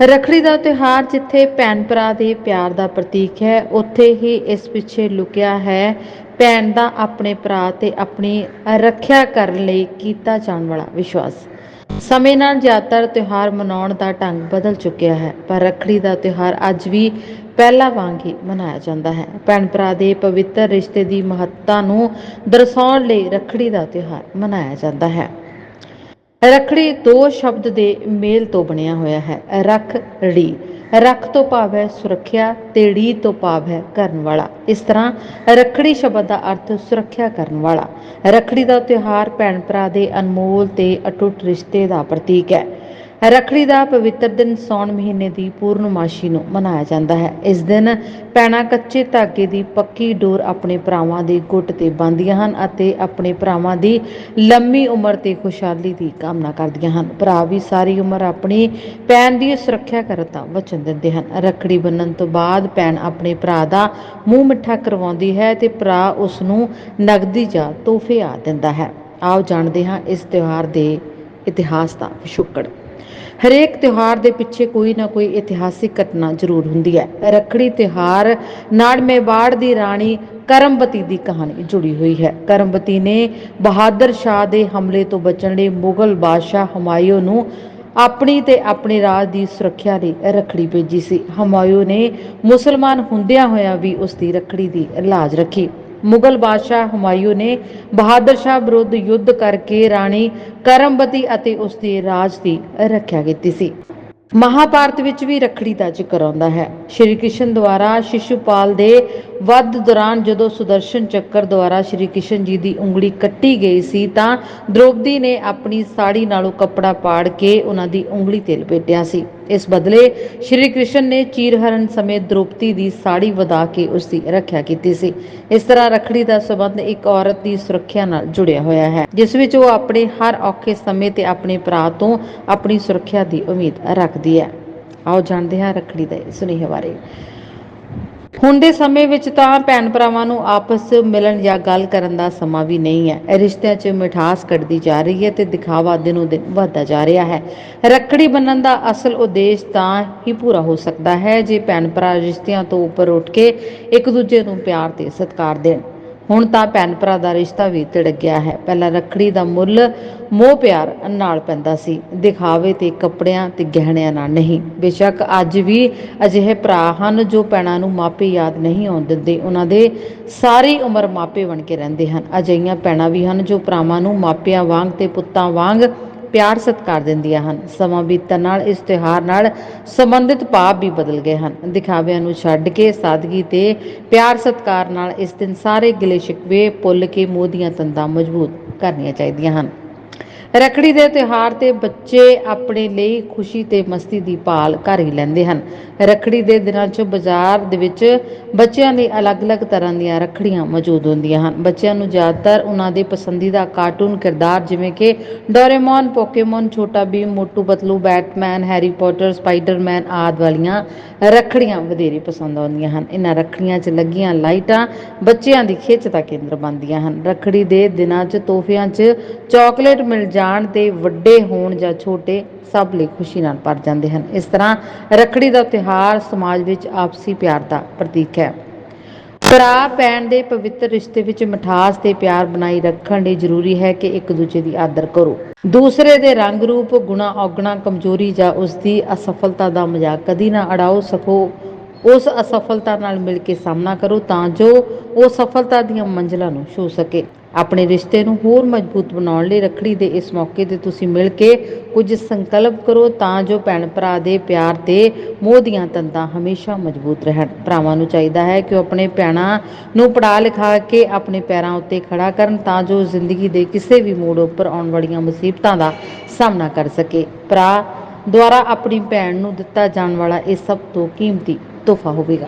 ਰੱਖੜੀ ਦਾ ਤਿਉਹਾਰ ਜਿੱਥੇ ਭੈਣ ਭਰਾ ਦੇ ਪਿਆਰ ਦਾ ਪ੍ਰਤੀਕ ਹੈ, ਉੱਥੇ ਹੀ ਇਸ ਪਿੱਛੇ ਲੁਕਿਆ ਹੈ। ਭੈਣ ਦਾ ਆਪਣੇ ਭਰਾ ਤੇ ਆਪਣੀ ਰੱਖਿਆ ਕਰਨ ਲਈ ਕੀਤਾ ਜਾਣ ਵਾਲਾ ਵਿਸ਼ਵਾਸ। ਸਮੇਂ ਨਾਲ ਜ਼ਿਆਦਾਤਰ ਤਿਉਹਾਰ ਮਨਾਉਣ ਦਾ ਢੰਗ ਬਦਲ ਚੁੱਕਿਆ ਹੈ, ਪਰ ਰੱਖੜੀ ਦਾ ਤਿਉਹਾਰ ਅੱਜ ਵੀ ਪਹਿਲਾਂ ਵਾਂਗ ਹੀ ਮਨਾਇਆ ਜਾਂਦਾ ਹੈ। ਭੈਣ ਭਰਾ ਦੇ ਪਵਿੱਤਰ ਰਿਸ਼ਤੇ ਦੀ ਮਹੱਤਤਾ ਨੂੰ ਦਰਸਾਉਣ ਲਈ ਰੱਖੜੀ ਦਾ ਤਿਉਹਾਰ ਮਨਾਇਆ ਜਾਂਦਾ ਹੈ। ਰੱਖੜੀ ਦੋ ਸ਼ਬਦ ਦੇ ਮੇਲ ਤੋਂ ਬਣਿਆ ਹੋਇਆ ਹੈ। ਰੱਖ ੜੀ। ਰੱਖ ਤੋਂ ਭਾਵ ਹੈ ਸੁਰੱਖਿਆ ਤੇ ੜੀ ਤੋਂ ਭਾਵ ਹੈ ਕਰਨ ਵਾਲਾ। ਇਸ ਤਰ੍ਹਾਂ ਰੱਖੜੀ ਸ਼ਬਦ ਦਾ ਅਰਥ ਸੁਰੱਖਿਆ ਕਰਨ ਵਾਲਾ। ਰੱਖੜੀ ਦਾ ਤਿਉਹਾਰ ਭੈਣ ਭਰਾ ਦੇ ਅਨਮੋਲ ਤੇ ਅਟੁੱਟ ਰਿਸ਼ਤੇ ਦਾ ਪ੍ਰਤੀਕ ਹੈ। ਰੱਖੜੀ ਦਾ ਪਵਿੱਤਰ ਦਿਨ ਸੌਣ ਮਹੀਨੇ ਦੀ ਪੂਰਨਮਾਸ਼ੀ ਨੂੰ ਮਨਾਇਆ ਜਾਂਦਾ ਹੈ। ਇਸ ਦਿਨ ਭੈਣਾਂ ਕੱਚੇ ਧਾਗੇ ਦੀ ਪੱਕੀ ਡੋਰ ਆਪਣੇ ਭਰਾਵਾਂ ਦੇ ਗੁੱਟ ਤੇ ਬੰਨ੍ਹਦੀਆਂ ਹਨ ਅਤੇ ਆਪਣੇ ਭਰਾਵਾਂ ਦੀ ਲੰਮੀ ਉਮਰ ਤੇ ਖੁਸ਼ਹਾਲੀ ਦੀ ਕਾਮਨਾ ਕਰਦੀਆਂ ਹਨ। ਭਰਾ ਵੀ ਸਾਰੀ ਉਮਰ ਆਪਣੀ ਭੈਣ ਦੀ ਸੁਰੱਖਿਆ ਕਰਨ ਦਾ ਵਚਨ ਦਿੰਦੇ ਹਨ। ਰੱਖੜੀ ਬੰਨਣ ਤੋਂ ਬਾਅਦ ਭੈਣ ਆਪਣੇ ਭਰਾ ਦਾ ਮੂੰਹ ਮਿੱਠਾ ਕਰਵਾਉਂਦੀ ਹੈ ਤੇ ਭਰਾ ਉਸ ਨੂੰ ਨਗਦੀ ਜਾਂ ਤੋਹਫੇ ਆ ਦਿੰਦਾ ਹੈ। ਆਓ ਜਾਣਦੇ ਹਾਂ ਇਸ ਤਿਉਹਾਰ ਦੇ ਇਤਿਹਾਸ ਦਾ ਪਿਛੋਕੜ। ਹਰੇਕ ਤਿਉਹਾਰ ਦੇ ਪਿੱਛੇ ਕੋਈ ਨਾ ਕੋਈ ਇਤਿਹਾਸਿਕ ਘਟਨਾ ਜ਼ਰੂਰ ਹੁੰਦੀ ਹੈ। ਰੱਖੜੀ ਤਿਉਹਾਰ ਨਾਲ ਮੇਵਾੜ ਦੀ ਰਾਣੀ ਕਰਮਵਤੀ ਦੀ ਕਹਾਣੀ ਜੁੜੀ ਹੋਈ ਹੈ। ਕਰਮਵਤੀ ਨੇ ਬਹਾਦਰ ਸ਼ਾਹ ਦੇ ਹਮਲੇ ਤੋਂ ਬਚਣ ਲਈ ਮੁਗਲ ਬਾਦਸ਼ਾਹ ਹਮਾਇਓ ਨੂੰ ਆਪਣੀ ਤੇ ਆਪਣੇ ਰਾਜ ਦੀ ਸੁਰੱਖਿਆ ਲਈ ਰੱਖੜੀ ਭੇਜੀ ਸੀ। ਹਮਾਇਓ ਨੇ ਮੁਸਲਮਾਨ ਹੁੰਦਿਆਂ ਹੋਇਆਂ ਵੀ ਉਸ ਦੀ ਰੱਖੜੀ ਦੀ ਲਾਜ ਰੱਖੀ। ਮੁਗਲ ਬਾਦਸ਼ਾਹ ਹੁਮਾਯੂ ਨੇ ਬਹਾਦਰ ਸ਼ਾਹ ਵਿਰੁੱਧ ਯੁੱਧ ਕਰਕੇ ਰਾਣੀ ਕਰਮਵਤੀ ਅਤੇ ਉਸ ਦੇ ਰਾਜ ਦੀ ਰੱਖਿਆ ਕੀਤੀ ਸੀ। ਮਹਾਭਾਰਤ ਵਿੱਚ ਵੀ ਰੱਖੜੀ ਦਾ ਜ਼ਿਕਰ ਆਉਂਦਾ ਹੈ। ਸ਼੍ਰੀ ਕ੍ਰਿਸ਼ਨ ਦੁਆਰਾ ਸ਼ਿਸ਼ੂਪਾਲ ਦੇ ਵੱਧ ਦੌਰਾਨ ਜਦੋਂ ਸੁਦਰਸ਼ਨ ਚੱਕਰ ਦੁਆਰਾ ਸ਼੍ਰੀ ਕ੍ਰਿਸ਼ਨ ਜੀ ਦੀ ਉਂਗਲੀ ਕੱਟੀ ਗਈ ਸੀ ਤਾਂ ਦ੍ਰੋਪਦੀ ਨੇ ਆਪਣੀ ਸਾੜੀ ਨਾਲੋਂ ਕੱਪੜਾ ਪਾੜ ਕੇ ਉਹਨਾਂ ਦੀ ਉਂਗਲੀ ਤੇ ਲਪੇਟਿਆ ਸੀ। ਇਸ ਬਦਲੇ ਸ਼੍ਰੀ ਕ੍ਰਿਸ਼ਨ ਨੇ ਚੀਰਹਰਨ ਸਮੇਂ ਦ੍ਰੋਪਦੀ ਦੀ ਸਾੜੀ ਵਧਾ ਕੇ ਉਸ ਦੀ ਰੱਖਿਆ ਕੀਤੀ ਸੀ। ਇਸ ਤਰ੍ਹਾਂ ਰੱਖੜੀ ਦਾ ਸਬੰਧ ਇੱਕ ਔਰਤ ਦੀ ਸੁਰੱਖਿਆ ਨਾਲ ਜੁੜਿਆ ਹੋਇਆ ਹੈ, ਜਿਸ ਵਿੱਚ ਉਹ ਆਪਣੇ ਹਰ ਔਖੇ ਸਮੇਂ ਤੇ ਆਪਣੇ ਭਰਾ ਤੋਂ ਆਪਣੀ ਸੁਰੱਖਿਆ ਦੀ ਉਮੀਦ ਰੱਖਦੀ ਹੈ। ਆਓ ਜਾਣਦੇ ਹਾਂ ਰੱਖੜੀ ਦੇ ਸੁਨੇਹੇ ਬਾਰੇ। ਹੁਣ ਦੇ ਸਮੇਂ ਵਿੱਚ ਤਾਂ ਭੈਣ ਭਰਾਵਾਂ ਨੂੰ ਆਪਸ ਮਿਲਣ ਜਾਂ ਗੱਲ ਕਰਨ ਦਾ ਸਮਾਂ ਵੀ ਨਹੀਂ ਹੈ। ਰਿਸ਼ਤਿਆਂ 'ਚ ਮਿਠਾਸ ਘਟਦੀ ਜਾ ਰਹੀ ਹੈ ਤੇ ਦਿਖਾਵਾ ਦਿਨੋਂ ਦਿਨ ਵੱਧਦਾ ਜਾ ਰਿਹਾ ਹੈ। ਰੱਖੜੀ ਬੰਨਣ ਦਾ ਅਸਲ ਉਦੇਸ਼ ਤਾਂ ਹੀ ਪੂਰਾ ਹੋ ਸਕਦਾ ਹੈ ਜੇ ਭੈਣ ਭਰਾ ਰਿਸ਼ਤਿਆਂ ਤੋਂ ਉੱਪਰ ਉੱਠ ਕੇ ਇੱਕ ਦੂਜੇ ਨੂੰ ਪਿਆਰ ਤੇ ਸਤਿਕਾਰ ਦੇਣ। ਹੁਣ ਤਾਂ ਭੈਣ ਭਰਾ ਦਾ ਰਿਸ਼ਤਾ ਵੀ ਤਿੜਕ ਗਿਆ ਹੈ। ਪਹਿਲਾਂ ਰੱਖੜੀ ਦਾ ਮੁੱਲ ਮੋਹ ਪਿਆਰ ਨਾਲ ਪੈਂਦਾ ਸੀ। ਦਿਖਾਵੇ ਤੇ ਕੱਪੜਿਆਂ ਤੇ ਗਹਿਣਿਆਂ ਨਾਲ ਨਹੀਂ। ਬੇਸ਼ੱਕ ਅੱਜ ਵੀ ਅਜਿਹੇ ਭਰਾ ਹਨ ਜੋ ਭੈਣਾਂ ਨੂੰ ਮਾਪੇ ਯਾਦ ਨਹੀਂ ਆਉਣ ਦਿੰਦੇ। ਉਹਨਾਂ ਦੇ ਸਾਰੀ ਉਮਰ ਮਾਪੇ ਬਣ ਕੇ ਰਹਿੰਦੇ ਹਨ। ਅਜਿਹੀਆਂ ਭੈਣਾਂ ਵੀ ਹਨ ਜੋ ਭਰਾਵਾਂ ਨੂੰ ਮਾਪਿਆਂ ਵਾਂਗ ਤੇ ਪੁੱਤਾਂ ਵਾਂਗ ਪਿਆਰ ਸਤਿਕਾਰ ਦਿੰਦੀਆਂ ਹਨ। ਸਮਾਂ ਬੀਤਣ ਨਾਲ ਇਸ ਤਿਉਹਾਰ ਨਾਲ ਸੰਬੰਧਿਤ ਭਾਵ ਵੀ ਬਦਲ ਗਏ ਹਨ। ਦਿਖਾਵਿਆਂ ਨੂੰ ਛੱਡ ਕੇ ਸਾਦਗੀ ਤੇ ਪਿਆਰ ਸਤਿਕਾਰ ਨਾਲ ਇਸ ਦਿਨ ਸਾਰੇ ਗਿਲੇ ਸ਼ਿਕਵੇ ਭੁੱਲ ਕੇ ਮੋਹ ਦੀਆਂ ਤੰਦਾਂ ਮਜ਼ਬੂਤ ਕਰਨੀਆਂ ਚਾਹੀਦੀਆਂ ਹਨ। ਰੱਖੜੀ ਦੇ ਤਿਉਹਾਰ ਤੇ ਬੱਚੇ ਆਪਣੇ ਲਈ ਖੁਸ਼ੀ ਤੇ ਮਸਤੀ ਦੀ ਭਾਲ ਕਰ ਹੀ ਲੈਂਦੇ ਹਨ। ਰੱਖੜੀ ਦੇ ਦਿਨਾਂ 'ਚ ਬਾਜ਼ਾਰ ਦੇ ਵਿੱਚ ਬੱਚਿਆਂ ਲਈ ਅਲੱਗ-ਅਲੱਗ ਤਰ੍ਹਾਂ ਦੀਆਂ ਰੱਖੜੀਆਂ ਮੌਜੂਦ ਹੁੰਦੀਆਂ ਹਨ। ਬੱਚਿਆਂ ਨੂੰ ਜ਼ਿਆਦਾਤਰ ਉਹਨਾਂ ਦੇ ਪਸੰਦੀਦਾ ਕਾਰਟੂਨ ਕਿਰਦਾਰ ਜਿਵੇਂ ਕਿ Doraemon, Pokemon, Chhota Bheem, Motu Patlu, Batman, Harry Potter, Spiderman ਆਦਿ ਵਾਲੀਆਂ ਰੱਖੜੀਆਂ ਵਧੇਰੇ ਪਸੰਦ ਆਉਂਦੀਆਂ ਹਨ। ਇਹਨਾਂ ਰੱਖੜੀਆਂ 'ਚ ਲੱਗੀਆਂ ਲਾਈਟਾਂ ਬੱਚਿਆਂ ਦੀ ਖਿੱਚ ਦਾ ਕੇਂਦਰ ਬਣਦੀਆਂ ਹਨ। ਰੱਖੜੀ ਦੇ ਦਿਨਾਂ 'ਚ ਤੋਹਫਿਆਂ 'ਚ ਚਾਕਲੇਟ ਮਿਲ ਜਾਣ ਤੇ ਵੱਡੇ ਹੋਣ ਜਾਂ ਛੋਟੇ ਸਭ ਲਈ ਖੁਸ਼ੀ ਨਾਲ ਭਰ ਜਾਂਦੇ ਹਨ। ਇਸ ਤਰ੍ਹਾਂ ਰੱਖੜੀ ਦਾ ਤਿਉਹਾਰ ਸਮਾਜ ਵਿੱਚ ਆਪਸੀ ਪਿਆਰ ਦਾ ਪ੍ਰਤੀਕ ਹੈ। ਭਰਾ, ਭੈਣ ਦੇ ਪਵਿੱਤਰ ਰਿਸ਼ਤੇ ਵਿੱਚ ਮਿਠਾਸ ਤੇ ਪਿਆਰ ਬਣਾਈ ਰੱਖਣ ਲਈ ਜ਼ਰੂਰੀ ਹੈ ਕਿ ਇੱਕ ਦੂਜੇ ਦੀ ਆਦਰ ਕਰੋ। ਦੂਸਰੇ ਦੇ ਰੰਗ ਰੂਪ, ਗੁਣਾ, ਔਗਣਾ, ਕਮਜ਼ੋਰੀ ਜਾਂ ਉਸ ਦੀ ਅਸਫਲਤਾ ਦਾ ਮਜ਼ਾਕ ਕਦੀ ਨਾ ਅੜਾਓ ਸਕੋ ਉਸ ਅਸਫਲਤਾ ਨਾਲ ਮਿਲ ਕੇ ਸਾਹਮਣਾ ਕਰੋ ਤਾਂ ਜੋ ਉਹ ਸਫਲਤਾ ਦੀਆਂ ਮੰਜ਼ਲਾਂ ਨੂੰ ਛੂ ਸਕੇ। ਆਪਣੇ ਰਿਸ਼ਤੇ ਨੂੰ ਹੋਰ ਮਜ਼ਬੂਤ ਬਣਾਉਣ ਲਈ ਰੱਖੜੀ ਦੇ ਇਸ ਮੌਕੇ ਤੇ ਤੁਸੀਂ ਮਿਲ ਕੇ ਕੁਝ ਸੰਕਲਪ ਕਰੋ ਤਾਂ ਜੋ ਭੈਣ ਭਰਾ ਦੇ ਪਿਆਰ ਤੇ ਮੋਹ ਦੀਆਂ ਤੰਦਾਂ ਹਮੇਸ਼ਾ ਮਜ਼ਬੂਤ ਰਹਿਣ। ਭਰਾਵਾਂ ਨੂੰ ਚਾਹੀਦਾ ਹੈ ਕਿ ਉਹ ਆਪਣੇ ਭੈਣਾਂ ਨੂੰ ਪੜ੍ਹਾ ਲਿਖਾ ਕੇ ਆਪਣੇ ਪੈਰਾਂ ਉੱਤੇ ਖੜਾ ਕਰਨ ਤਾਂ ਜੋ ਜ਼ਿੰਦਗੀ ਦੇ ਕਿਸੇ ਵੀ ਮੋੜ ਉੱਪਰ ਆਉਣ ਵਾਲੀਆਂ ਮੁਸੀਬਤਾਂ ਦਾ ਸਾਹਮਣਾ ਕਰ ਸਕੇ। ਭਰਾ ਦੁਆਰਾ ਆਪਣੀ ਭੈਣ ਨੂੰ ਦਿੱਤਾ ਜਾਣ ਵਾਲਾ ਇਹ ਸਭ ਤੋਂ ਕੀਮਤੀ ਤੋਹਫਾ ਹੋਵੇਗਾ।